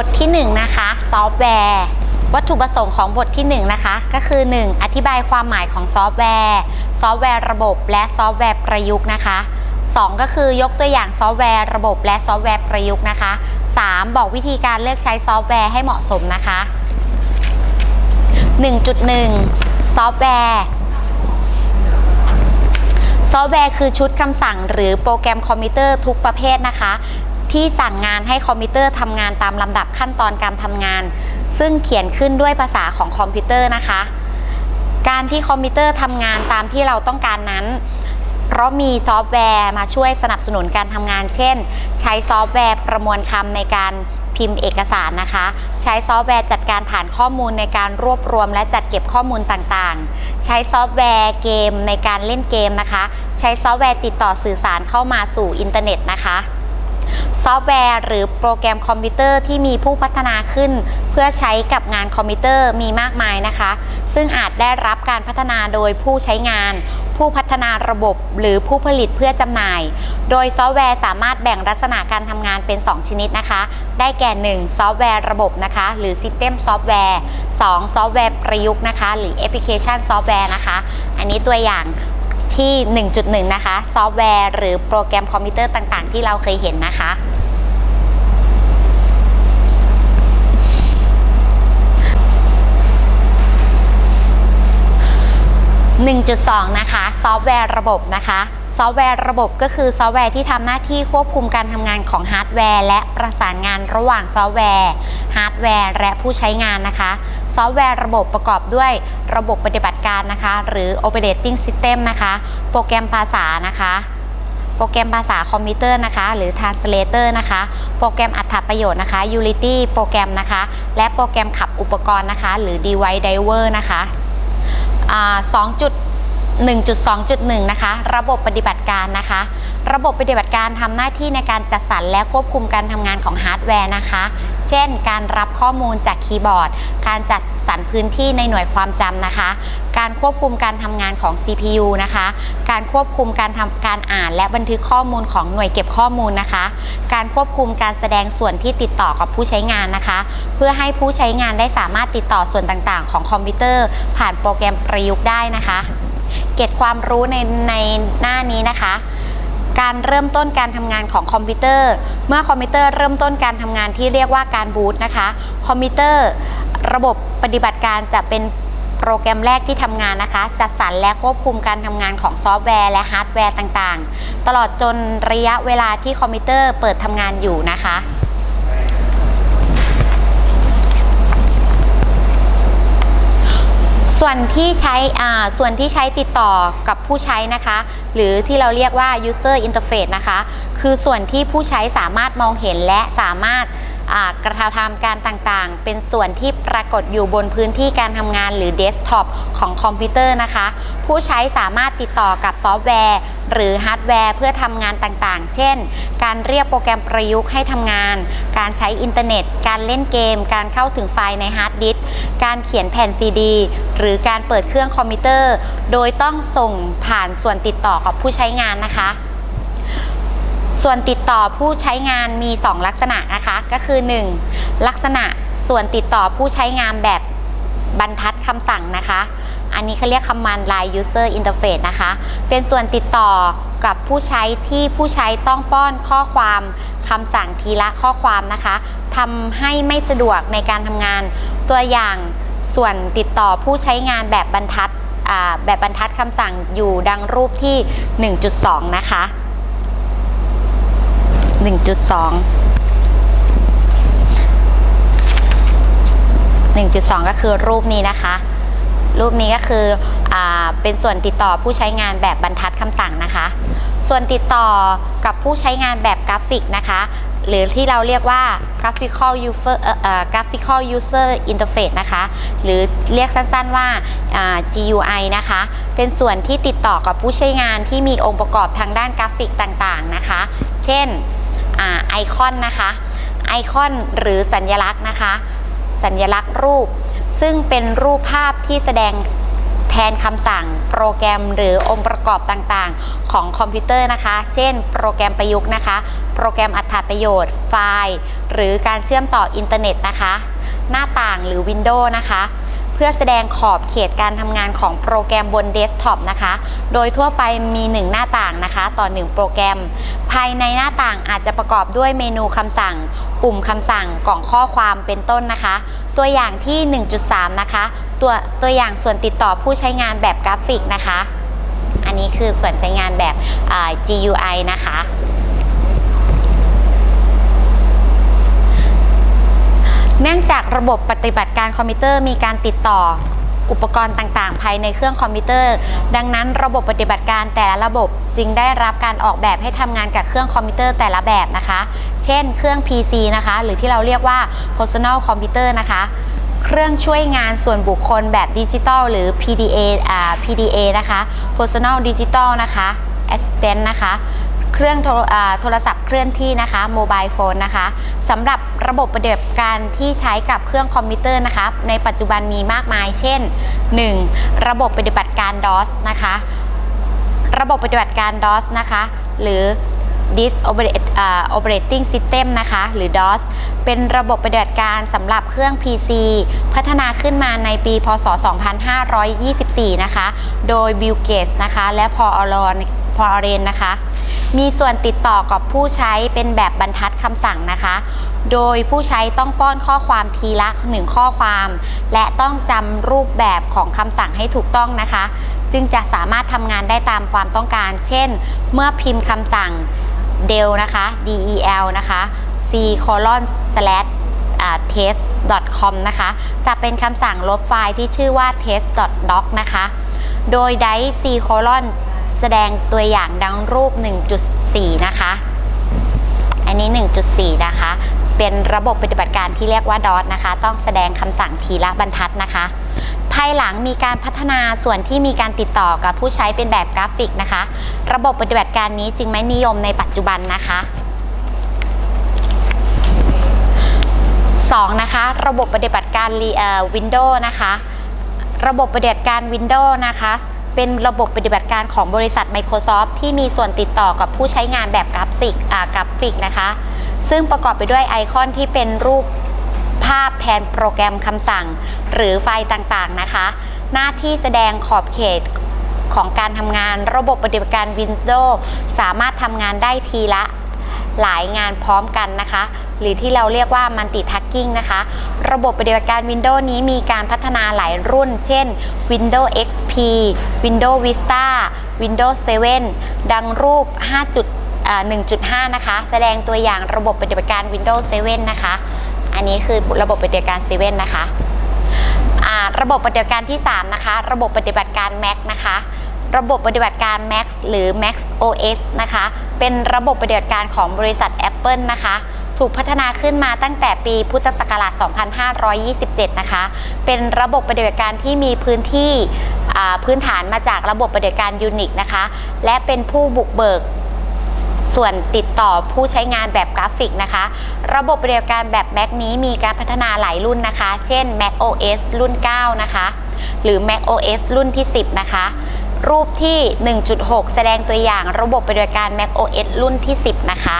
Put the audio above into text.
บทที่1นะคะซอฟต์แวร์ วัตถุประสงค์ของบทที่1นะคะ ก็คือ 1. อธิบายความหมายของซอฟต์แวร์ ซอฟต์แวร์ระบบ และซอฟต์แวร์ประยุกต์นะคะ 2. ก็คือยกตัวอย่างซอฟต์แวร์ระบบ และซอฟต์แวร์ประยุกต์นะคะ 3. บอกวิธีการเลือกใช้ซอฟต์แวร์ให้เหมาะสมนะคะ 1.1 ซอฟต์แวร์ซอฟต์แวร์คือชุดคำสั่งหรือโปรแกรมคอมพิวเตอร์ทุกประเภทนะคะ ที่สั่งงานให้คอมพิวเตอร์ทำงานตามลำดับขั้นตอนการทำงาน ซึ่งเขียนขึ้นด้วยภาษาของคอมพิวเตอร์นะคะ การที่คอมพิวเตอร์ทำงานตามที่เราต้องการนั้น เพราะมีซอฟต์แวร์มาช่วยสนับสนุนการทำงาน เช่น ใช้ซอฟต์แวร์ประมวลคำในการพิมพ์เอกสารนะคะ ใช้ซอฟต์แวร์จัดการฐานข้อมูลในการรวบรวมและจัดเก็บข้อมูลต่างๆ ใช้ซอฟต์แวร์เกมในการเล่นเกมนะคะ ใช้ซอฟต์แวร์ติดต่อสื่อสารเข้ามาสู่อินเทอร์เน็ตนะคะ ซอฟต์แวร์ หรือโปรแกรมคอมพิวเตอร์ที่มีผู้พัฒนาขึ้น เพื่อใช้กับงานคอมพิวเตอร์มีมากมายนะคะ ซึ่งอาจได้รับการพัฒนาโดยผู้ใช้งาน ผู้พัฒนาระบบหรือผู้ผลิตเพื่อจำหน่าย โดยซอฟต์แวร์สามารถแบ่งลักษณะการทำงานเป็น 2 ชนิดนะคะ ได้แก่ 1. ซอฟต์แวร์ระบบนะคะ หรือ System Software 2. ซอฟต์แวร์ประยุกต์นะคะ หรือ Application Software นะคะ อันนี้ตัวอย่างที่ 1.1 นะคะ ซอฟต์แวร์หรือโปรแกรมคอมพิวเตอร์ต่างๆ ที่เราเคยเห็นนะคะ 1.2 นะคะ ซอฟต์แวร์ระบบนะคะ ซอฟต์แวร์ระบบก็คือซอฟต์แวร์ที่ทำหน้าที่ควบคุมการทำงานของฮาร์ดแวร์และประสานงานระหว่างซอฟต์แวร์ฮาร์ดแวร์และผู้ใช้งานนะคะ ซอฟต์แวร์ระบบประกอบด้วยระบบปฏิบัติการนะคะ หรือ operating system นะคะ โปรแกรมภาษานะคะโปรแกรมภาษาคอมพิวเตอร์นะคะ หรือ translator นะคะ โปรแกรมอัตประโยชน์นะคะ Unity โปรแกรมนะคะ และโปรแกรมขับอุปกรณ์นะคะ หรือ device driver นะคะ 2 จุด 1.2.1 นะคะ ระบบปฏิบัติการนะคะ ระบบปฏิบัติการทำหน้าที่ในการจัดสรรและควบคุมการทำงานของฮาร์ดแวร์นะคะ เช่น การรับข้อมูลจากคีย์บอร์ด การจัดสรรพื้นที่ในหน่วยความจำนะคะ การควบคุมการทำงานของ CPU นะคะ การควบคุมการทำการอ่านและบันทึกข้อมูลของหน่วยเก็บข้อมูลนะคะ การควบคุมการแสดงส่วนที่ติดต่อกับผู้ใช้งานนะคะ เพื่อให้ผู้ใช้งานได้สามารถติดต่อส่วนต่างๆ ของคอมพิวเตอร์ ผ่านโปรแกรมประยุกต์ได้นะคะ เก็บความรู้ในในหน้านี้นะคะ การเริ่มต้นการทำงานของคอมพิวเตอร์ เมื่อคอมพิวเตอร์เริ่มต้นการทำงานที่เรียกว่าการบูตนะคะ คอมพิวเตอร์ระบบปฏิบัติการจะเป็นโปรแกรมแรกที่ทำงานนะคะ จัดสรรและควบคุมการทำงานของซอฟต์แวร์และฮาร์ดแวร์ต่างๆ ตลอดจนระยะเวลาที่คอมพิวเตอร์เปิดทำงานอยู่นะคะ ส่วนที่ใช้ส่วนที่ใช้ติดต่อกับผู้ใช้นะคะ หรือที่เราเรียกว่า user interface นะคะ คือส่วนที่ผู้ใช้สามารถมองเห็นและสามารถกระทำการต่างๆ เป็นส่วนที่ปรากฏอยู่บนพื้นที่การทำงานหรือเดสก์ท็อปของคอมพิวเตอร์นะคะ ผู้ใช้สามารถติดต่อกับซอฟต์แวร์ หรือฮาร์ดแวร์เพื่อทำงานต่างๆ เช่น การเรียกโปรแกรมประยุกต์ให้ทำงาน การใช้อินเทอร์เน็ต การเล่นเกม การเข้าถึงไฟล์ในฮาร์ดดิส การเขียนแผ่นซีดี หรือการเปิดเครื่องคอมพิวเตอร์ โดยต้องส่งผ่านส่วนติดต่อกับผู้ใช้งานนะคะ ส่วนติดต่อผู้ใช้งานมี 2 ลักษณะนะคะ ก็คือ 1. ลักษณะส่วนติดต่อผู้ใช้งานแบบบรรทัดคำสั่งนะคะ อันนี้เขาเรียกคำมัน Line User Interface นะคะ เป็นส่วนติดต่อกับผู้ใช้ที่ผู้ใช้ต้องป้อนข้อความคำสั่งทีละข้อความนะคะ ทำให้ไม่สะดวกในการทำงาน ตัวอย่างส่วนติดต่อผู้ใช้งานแบบบรรทัดแบบบรรทัดคำสั่งอยู่ดังรูปที่ 1.2 นะคะ 1.2 1.2 ก็คือรูปนี้นะคะ รูปนี้ก็คืออเป็นส่วนติดต่อผู้ใช้งานแบบบรรทัดคำสั่งนะคะ ส่วนติดต่อกับผู้ใช้งานแบบกราฟิกนะคะ หรือที่เราเรียกว่า graphical user graphical user interface นะคะ หรือเรียกสั้นๆว่า GUI นะคะ เป็นส่วนที่ติดต่อกับผู้ใช้งานที่มีองค์ประกอบทางด้านกราฟิกต่างๆนะคะ เช่นไอคอนนะคะ ไอคอนหรือสัญลักษณ์นะคะ สัญลักษณ์รูป ซึ่งเป็นรูปภาพที่แสดง นคำสั่งโปรแกรมหรือองค์ประกอบต่างๆ ของคอมพิวเตอร์นะคะ เช่น โปรแกรมประยุกต์นะคะ โปรแกรมอัตถประโยชน์ ไฟล์ หรือการเชื่อมต่ออินเทอร์เน็ตนะคะ หน้าต่างหรือวินโดว์นะคะ เพื่อแสดงขอบเขตการทำงานของโปรแกรมบนเดสก์ท็อปนะคะ โดยทั่วไปมี 1 หน้าต่างนะคะ ต่อ 1 โปรแกรม ภายในหน้าต่างอาจจะประกอบด้วยเมนูคำสั่ง ปุ่มคำสั่งกล่องข้อความเป็นต้นนะคะ ตัวอย่างที่ 1.3 นะคะ ตัวตัวอย่างส่วนติดต่อผู้ใช้งานแบบกราฟิกนะคะ อันนี้คือส่วนใช้งานแบบ GUI นะคะ เนื่องจากระบบปฏิบัติการคอมพิวเตอร์มีการติดต่ออุปกรณ์ต่างๆ ภายในเครื่องคอมพิวเตอร์ ดังนั้นระบบปฏิบัติการแต่ละระบบจึงได้รับการออกแบบให้ทำงานกับเครื่องคอมพิวเตอร์แต่ละแบบนะคะ เช่น เครื่อง PC นะคะ หรือที่เราเรียกว่า personal computer นะคะ เครื่องช่วยงานส่วนบุคคลแบบดิจิตอลหรือ PDA อ่า PDA นะคะ personal digital นะคะ assistant นะคะ เครื่องโทรศัพท์เคลื่อนที่นะคะโมบายโฟนนะคะสำหรับระบบปฏิบัติการที่ใช้กับเครื่องคอมพิวเตอร์นะคะในปัจจุบันมีมากมาย เช่น 1. ระบบปฏิบัติการ DOS นะคะ ระบบปฏิบัติการ DOS นะคะ หรือ Disk Operate- อ่า Operating System นะคะ หรือ DOS เป็นระบบปฏิบัติการสำหรับเครื่อง PC พัฒนาขึ้นมาในปี พศ 2524 นะคะ โดย Bill Gates นะคะ และพออลอนพออเรนนะคะ มีส่วนติดต่อกับผู้ใช้เป็นแบบบรรทัดคำสั่งนะคะ โดยผู้ใช้ต้องป้อนข้อความทีละหนึ่งข้อความ และต้องจำรูปแบบของคำสั่งให้ถูกต้องนะคะ จึงจะสามารถทำงานได้ตามความต้องการ เช่น เมื่อพิมพ์คำสั่ง del นะคะ del นะคะ c colon slash test com นะคะ จะเป็นคำสั่งลบไฟล์ที่ชื่อว่า test doc นะคะ โดยได้ c colon แสดงตัวอย่างดังรูป 1.4 นะคะ อันนี้ 1.4 นะคะ เป็นระบบปฏิบัติการที่เรียกว่า DOS นะคะ ต้องแสดงคำสั่งทีละบรรทัดนะคะ ภายหลังมีการพัฒนาส่วนที่มีการติดต่อกับผู้ใช้เป็นแบบกราฟิกนะคะ ระบบปฏิบัติการนี้จึงไม่นิยมในปัจจุบันนะคะ 2. นะคะระบบปฏิบัติการวินโดว์นะคะ ระบบปฏิบัติการ Windows นะคะ เป็นระบบปฏิบัติการของบริษัท Microsoft ที่มีส่วนติดต่อกับผู้ใช้งานแบบกราฟิกกราฟิกนะคะ ซึ่งประกอบไปด้วยไอคอนที่เป็นรูปภาพแทนโปรแกรมคำสั่ง หรือไฟล์ต่างๆนะคะ หน้าที่แสดงขอบเขตของการทำงานระบบปฏิบัติการ Windows สามารถทำงานได้ทีละ หลายงานพร้อมกันนะคะ หรือที่เราเรียกว่า multitasking นะคะ ระบบปฏิบัติการ Windows นี้มีการพัฒนาหลายรุ่น เช่น Windows XP Windows Vista Windows 7 ดังรูป 5. จุดอ่า1.5 นะคะ แสดงตัวอย่างระบบปฏิบัติการ Windows 7 นะคะ อันนี้คือระบบปฏิบัติการ 7 นะคะระบบปฏิบัติการที่ 3 นะคะ ระบบปฏิบัติการ Mac นะคะ ระบบปฏิบัติการ Mac หรือ Mac OS นะคะ เป็นระบบปฏิบัติการของบริษัท Apple นะคะ ถูกพัฒนาขึ้นมาตั้งแต่ปีพุทธศักราช 2527 นะคะ เป็นระบบปฏิบัติการที่มีพื้นที่พื้นฐานมาจากระบบปฏิบัติการ Unix นะคะ และเป็นผู้บุกเบิกส่วนติดต่อผู้ใช้งานแบบกราฟิกนะคะ ระบบปฏิบัติการแบบ Mac นี้มีการพัฒนาหลายรุ่นนะคะ เช่น Mac OS รุ่น 9 นะคะ หรือ Mac OS รุ่นที่ 10 นะคะ รูปที่ 1.6 แสดงตัวอย่างระบบปฏิบัติการ Mac OS รุ่นที่ 10 นะคะ